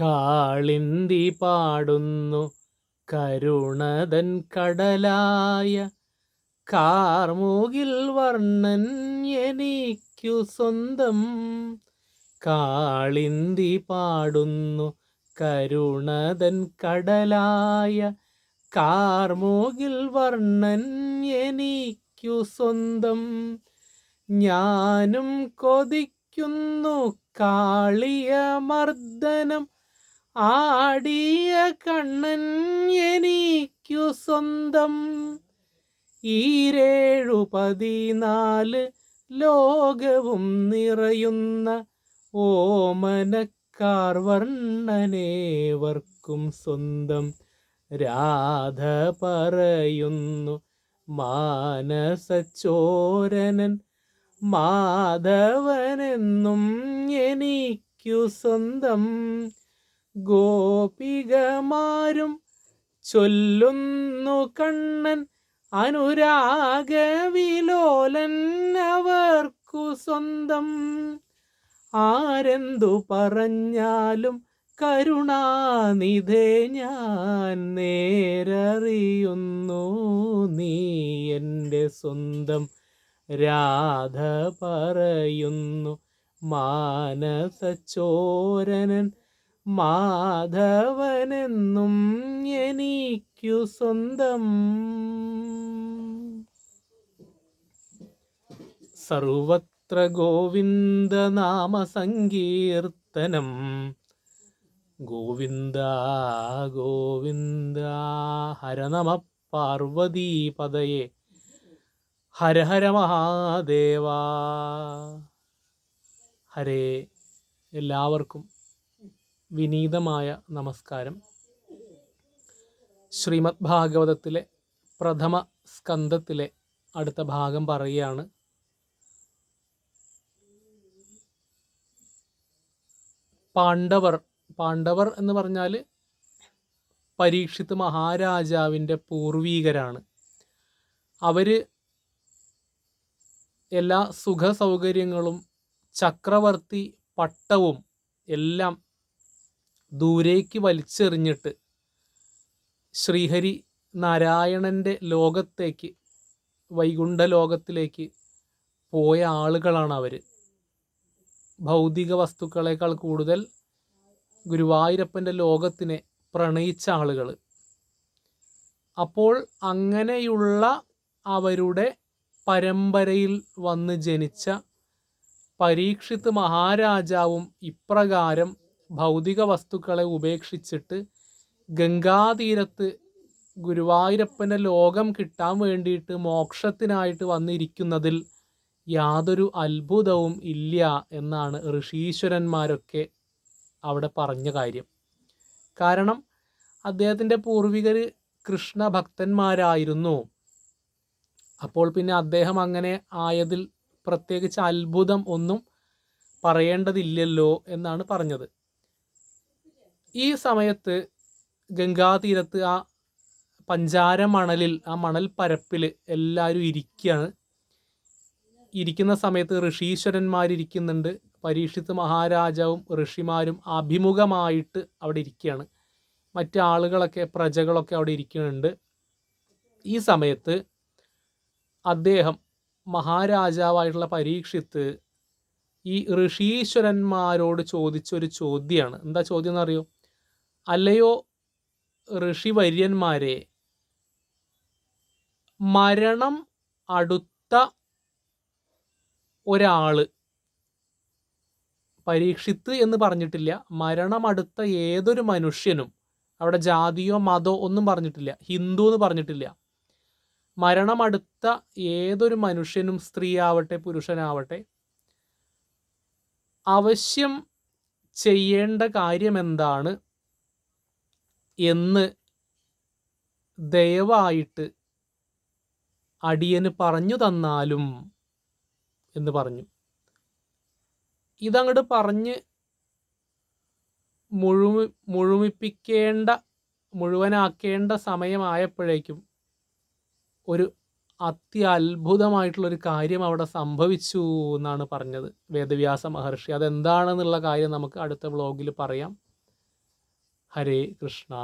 കാളിന്തി പാടുന്നു. കരുണതൻ കടലായ കാർമുകിൽ വർണൻ എനിക്കു സ്വന്തം. കാളിന്തി പാടുന്നു. കരുണതൻ കടലായ കാർമുകിൽ വർണൻ എനിക്കു സ്വന്തം. ഞാനും കൊതിക്കുന്നു കാളിയ മർദ്ദനം ആടിയ കണ്ണൻ എനിക്കു സ്വന്തം. ഈരേഴു പതിനാല് ലോകവും നിറയുന്ന ഓമനക്കാർ വർണനേവർക്കും സ്വന്തം. രാധ പറയുന്നു മാനസച്ചോരനൻ മാധവനെന്നും എനിക്കു സ്വന്തം. ഗോപികമാരും ചൊല്ലുന്നു കണ്ണൻ അനുരാഗവിലോലൻ അവർക്കു സ്വന്തം. ആരെന്തു പറഞ്ഞാലും കരുണാനിധേ ഞാൻ നേരറിയുന്നു. നീ എന്റെ സ്വന്തം രാധ പറയുന്നു. മാനസച്ചോരനൻ മാധവനെന്നും എനിക്കു സ്വന്തം. സർവത്ര ഗോവിന്ദ നാമ സങ്കീർത്തനം ഗോവിന്ദ ഗോവിന്ദ ഹരനമ പാർവതീപതയെ ഹര മഹാദേവ. ഹരേ എല്ലാവർക്കും വിനീതമായ നമസ്കാരം. ശ്രീമദ് ഭാഗവതത്തിലെ പ്രഥമ സ്കന്ധത്തിലെ അടുത്ത ഭാഗം പറയുകയാണ്. പാണ്ഡവർ പാണ്ഡവർ എന്ന് പറഞ്ഞാൽ പരീക്ഷിത് മഹാരാജാവിന്റെ പൂർവീകരാണ്. അവർ എല്ലാ സുഖ സൗകര്യങ്ങളും ചക്രവർത്തി പട്ടവും എല്ലാം ദൂരേക്ക് വലിച്ചെറിഞ്ഞിട്ട് ശ്രീഹരി നാരായണന്റെ ലോകത്തേക്ക് വൈകുണ്ഠ ലോകത്തിലേക്ക് പോയ ആളുകളാണ് അവർ ഭൗതിക വസ്തുക്കളേക്കാൾ കൂടുതൽ ഗുരുവായൂരപ്പന്റെ ലോകത്തിനെ പ്രണയിച്ച ആളുകൾ അപ്പോൾ അങ്ങനെയുള്ള അവരുടെ പരമ്പരയിൽ വന്ന് ജനിച്ച പരീക്ഷിത് മഹാരാജാവും ഇപ്രകാരം ഭൗതിക വസ്തുക്കളെ ഉപേക്ഷിച്ചിട്ട് ഗംഗാതീരത്ത് ഗുരുവായൂരപ്പന്റെ ലോകം കിട്ടാൻ വേണ്ടിയിട്ട് മോക്ഷത്തിനായിട്ട് വന്നിരിക്കുന്നതിൽ യാതൊരു അത്ഭുതവും ഇല്ല എന്നാണ് ഋഷീശ്വരന്മാരൊക്കെ അവിടെ പറഞ്ഞ കാര്യം. കാരണം അദ്ദേഹത്തിന്റെ പൂർവികർ കൃഷ്ണഭക്തന്മാരായിരുന്നു. അപ്പോൾ പിന്നെ അദ്ദേഹം അങ്ങനെ ആയതിൽ പ്രത്യേകിച്ച് അത്ഭുതം ഒന്നും പറയേണ്ടതില്ലല്ലോ എന്നാണ് പറഞ്ഞത്. ഈ സമയത്ത് ഗംഗാതീരത്ത് ആ പഞ്ചാര മണലിൽ ആ മണൽ പരപ്പിൽ എല്ലാവരും ഇരിക്കുകയാണ് ഇരിക്കുന്ന സമയത്ത് ഋഷീശ്വരന്മാരിരിക്കുന്നുണ്ട്. പരീക്ഷിത്ത് മഹാരാജാവും ഋഷിമാരും അഭിമുഖമായിട്ട് അവിടെ ഇരിക്കുകയാണ് മറ്റ് ആളുകളൊക്കെ പ്രജകളൊക്കെ അവിടെ ഇരിക്കുന്നുണ്ട്. ഈ സമയത്ത് അദ്ദേഹം മഹാരാജാവായിട്ടുള്ള പരീക്ഷിത്ത് ഈ ഋഷീശ്വരന്മാരോട് ചോദിച്ചൊരു ചോദ്യമാണ് എന്താ ചോദ്യം എന്നറിയോ? അല്ലയോ ഋഷിവര്യന്മാരെ മരണം അടുത്ത ഒരാൾ പരീക്ഷിത്ത് എന്ന് പറഞ്ഞിട്ടില്ല. മരണമടുത്ത ഏതൊരു മനുഷ്യനും അവിടെ ജാതിയോ മതോ ഒന്നും പറഞ്ഞിട്ടില്ല. ഹിന്ദു എന്ന് പറഞ്ഞിട്ടില്ല. മരണമടുത്ത ഏതൊരു മനുഷ്യനും സ്ത്രീ ആവട്ടെ പുരുഷനാവട്ടെ അവശ്യം ചെയ്യേണ്ട കാര്യം എന്താണ്? എന്ന് ദയവായിട്ട് അടിയന് പറഞ്ഞു തന്നാലും എന്ന് പറഞ്ഞു. ഇതങ്ങട് പറഞ്ഞ് മുഴുമി മുഴുമിപ്പിക്കേണ്ട മുഴുവനാക്കേണ്ട സമയമായപ്പോഴേക്കും ഒരു അത്യത്ഭുതമായിട്ടുള്ളൊരു കാര്യം അവിടെ സംഭവിച്ചു എന്നാണ് പറഞ്ഞത് വേദവ്യാസ മഹർഷി. അതെന്താണെന്നുള്ള കാര്യം നമുക്ക് അടുത്ത വ്ളോഗിൽ പറയാം. ഹരേ കൃഷ്ണ.